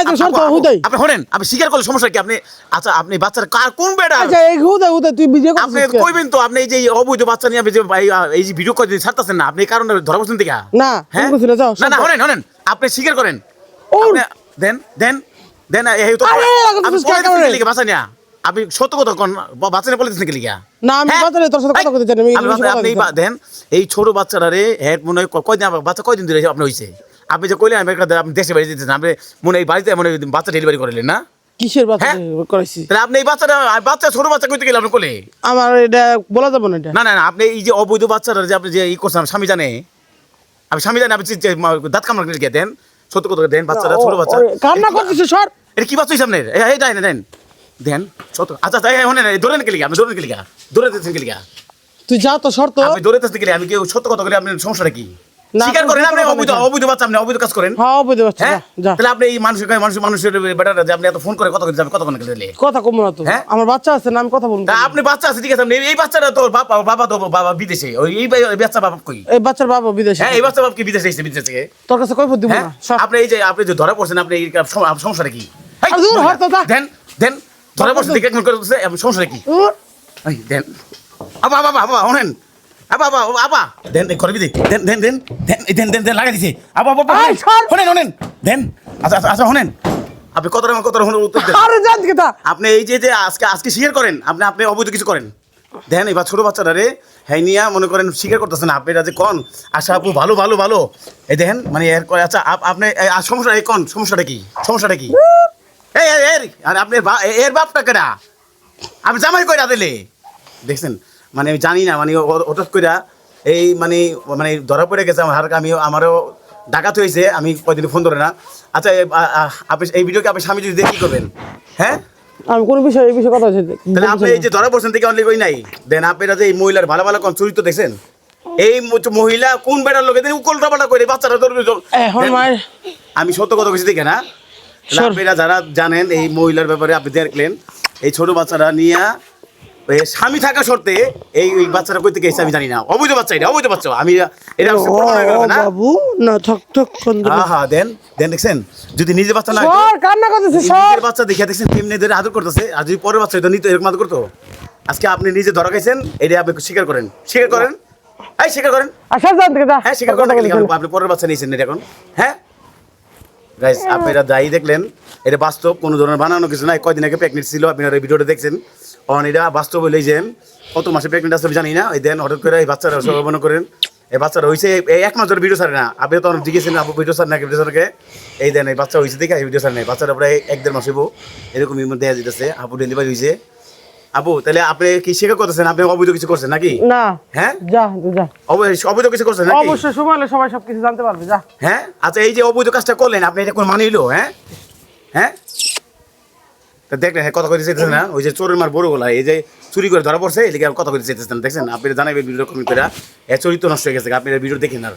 আপনি শোনেন আপনি স্বীকার করলে সমস্যা কি? আপনি আচ্ছা আপনি বাচ্চার কার কোন বেটা? আচ্ছা এই হুদাই হুদাই তুই বিজয় আপনি কইবেন তো আপনি এই যে অবৈধ বাচ্চা নিয়ে আপনি যে এই- এই যে ভিডিও করে ছাড়তেছেন না আপনি এই কারণে ধরা বসছেন থেকে না হ্যাঁ? তুমি কইছিলে যাও না না শোনেন শোনেন আপনি স্বীকার করেন। দেন দেন দেন এই তো আরে, এখন আপনি তো বলে স্বীকার দিচ্ছেন করেন। কি বাচ্চা নিয়া? আপনি সত্য কথা কোন বাচ্চা নিয়ে বলে দিচ্ছেন কি লিগা না আমি হ্যাঁ? তোর সাথে কথা কইতে চাই আমি আপনি দেন এই ছোট বাচ্চারা রে হেড মনে হয় কয়দিন বাচ্চা কয়দিন ধরে আপনি হইছে? আপনি যে কইলেন আমি একটা আপনি দেশে বাড়ি দিতেছেন আপনি মনে এই বাড়িতে মনে বাচ্চা ডেলিভারি করালেন না? কিসের বাচ্চা হ্যাঁ? করাইছি? তাহলে আপনি এই বাচ্চাটা বাচ্চা ছোট বাচ্চা কইতে গেলে আপনি কোলে আমার এটা বলা যাবে না এটা। না না না আপনি এই যে অবৈধ বাচ্চারা যে আপনি যে ই করছেন স্বামী জানে? আপনি স্বামী জানে আপনি দাঁত কামড় করে দেন সত্য কথা দেন বাচ্চারা ছোট বাচ্চা। কান্না করতেছে সর। এটা কি বাচ্চা সামনে এই দেন দেন। দেন সত্য আচ্ছা তাই হনে ধরেন কে লিগা আপনি ধরেন ধরে দিচ্ছেন কে লিগা তুই যা তো শর্ত আপনি ধরে লিগা? আমি কি সত্য কথা করে আপনার সমস্যাটা কি? না, স্বীকার করেন আপনি অবৈধ অবৈধ বাচ্চা আপনি অবৈধ কাজ করেন। হ্যাঁ বুঝতে পারছি যা, যা। তাহলে আপনি এই মানুষের মানুষ মানুষের বেটারা যে আপনি এত ফোন করে কত করে যাবে কত কোন দিলে কথা কম না তো? আমার বাচ্চা আছে না আমি কথা বলব আপনি বাচ্চা আছে ঠিক আছে আপনি এই বাচ্চাটা তো বাবা বাবা তো বাবা বিদেশে। ওই এই বাচ্চা বাবা কই? এই বাচ্চার বাবা বিদেশে। হ্যাঁ এই বাচ্চা বাবা কি বিদেশে এসেছে বিদেশ থেকে? তোর কাছে কই দিব না আপনি এই যে আপনি যে ধরা পড়ছেন আপনি এই সমস্যাটা কি? এই, দূর হ তো, দেন দেন ধরা পড়ছেন দেখে করে সমস্যাটা কি? দেন। শোনেন। আবা আবা আবা দেন করবি দেন দেন দেন দেন দেন দেন দেন লাগাই দিছে। আবা আবা এই, সর। শোনেন শোনেন দেন আচ্ছা আচ্ছা আচ্ছা আপনি কত রকম কত রকম উত্তর দেন। আরে জান কেতা আপনি এই যে যে আজকে আজকে স্বীকার করেন আপনি আপনি অবৈধ কিছু করেন। দেখেন এবার ছোট বাচ্চারা রে হ্যাঁ নিয়া মনে করেন স্বীকার করতেছেন না। আপনি যে কন আচ্ছা আপু ভালো ভালো ভালো। এই দেখেন মানে এর আচ্ছা আপ- আপনি সমস্যা এই কন সমস্যাটা কি? সমস্যাটা কি? এই আর আপনি এর বাপটা কেডা? আপনি জামাই কইরা দিলে। দেখছেন? মানে আমি জানি না মানে হঠাৎ কইরা এই মানে মানে ধরা পড়ে গেছে আমার আমি আমারও ডাকাত হয়েছে আমি কয়দিন ফোন ধরে না। আচ্ছা আপনি এই ভিডিওকে আপনি স্বামী যদি দেখে করবেন? হ্যাঁ? আমি কোন বিষয়ে এই বিষয়ে কথা তাহলে আপনি এই যে ধরা পড়ছেন থেকে অনলি কই নাই। দেন আপনারা যে এই মহিলার ভালো ভালো কোন চরিত্র দেখছেন? এই মহিলা কোন বেটার লোকে? দেন উল্টা পাল্টা করে বাচ্চারা ধরবে এখন আমি সত্য কথা কইছি দেখে না। আপনারা যারা জানেন এই মহিলার ব্যাপারে আপনি দেখলেন এই ছোট বাচ্চারা নিয়ে স্বামী থাকা সত্ত্বে এই এই বাচ্চারা কই থেকে এসে আমি জানি না। অবৈধ বাচ্চা এটা অবৈধ বাচ্চা। আমি এটা ও প্রমাণ হয়ে না? বাবু না থক থক খন্দ হ্যাঁ হ্যাঁ দেন দেন দেখছেন? যদি নিজে বাচ্চা না সর কান্না করতেছে সর। নিজের বাচ্চা দেখে দেখছেন কেমনি ধরে আদর করতেছে। আর যদি পরের বাচ্চা এটা নিত এরকম আদর করতো? আজকে আপনি নিজে ধরা খাইছেন এটা আপনি স্বীকার করেন। স্বীকার করেন? এই স্বীকার করেন? আচ্ছা জান কেতা হ্যাঁ স্বীকার করেন আপনি- আপনি পরের বাচ্চা নিয়েছেন এটা এখন। হ্যাঁ? গাইস আপনারা যাই দেখলেন এটা বাস্তব কোনো ধরনের বানানো কিছু নাই। কয়দিন আগে প্রেগনেন্ট ছিল আপনারা এই ভিডিওটা দেখছেন। অন এটা বাস্তব হইলেই যেন কত মাসে প্রেগনেন্ট আছে জানি না। এই দেন হঠাৎ করে এই বাচ্চারা সব মনে করেন। এই বাচ্চারা হয়েছে এই এক মাস ধরে ভিডিও ছাড়ে না। আপনি তো অনেক জিজ্ঞেসেন আপু ভিডিও ছাড় নাকি ভিডিও ছাড়কে এই দেন এই বাচ্চা হয়েছে দেখে এই ভিডিও ছাড় নাই। বাচ্চারা প্রায় এক দেড় মাস হইব। এরকমই মধ্যে দেওয়া যেতেছে। আপু ডেলিভারি হয়েছে আপু তাহলে আপনি কি স্বীকার করতেছেন? আপনি অবৈধ কিছু করছেন নাকি? না। হ্যাঁ? যা যা। অবৈ- অবৈধ কিছু করছেন নাকি? অবশ্যই সময় হলে সবাই সবকিছু জানতে পারবে যা। হ্যাঁ? আচ্ছা এই যে অবৈধ কাজটা করলেন আপনি এটা কোন মানিলো হ্যাঁ? হ্যাঁ? তা দেখলেন হ্যাঁ কথা কইতে না। ওই যে চোরের মার বড় গোলা এই যে চুরি করে ধরা পড়ছে, এদিকে আর কথা কইতে চাইতেছেন না। দেখছেন আপনি জানাবেন ভিডিও কমেন্ট করে এ চরিত্র নষ্ট হয়ে গেছে, আপনি ভিডিও দেখেন আর।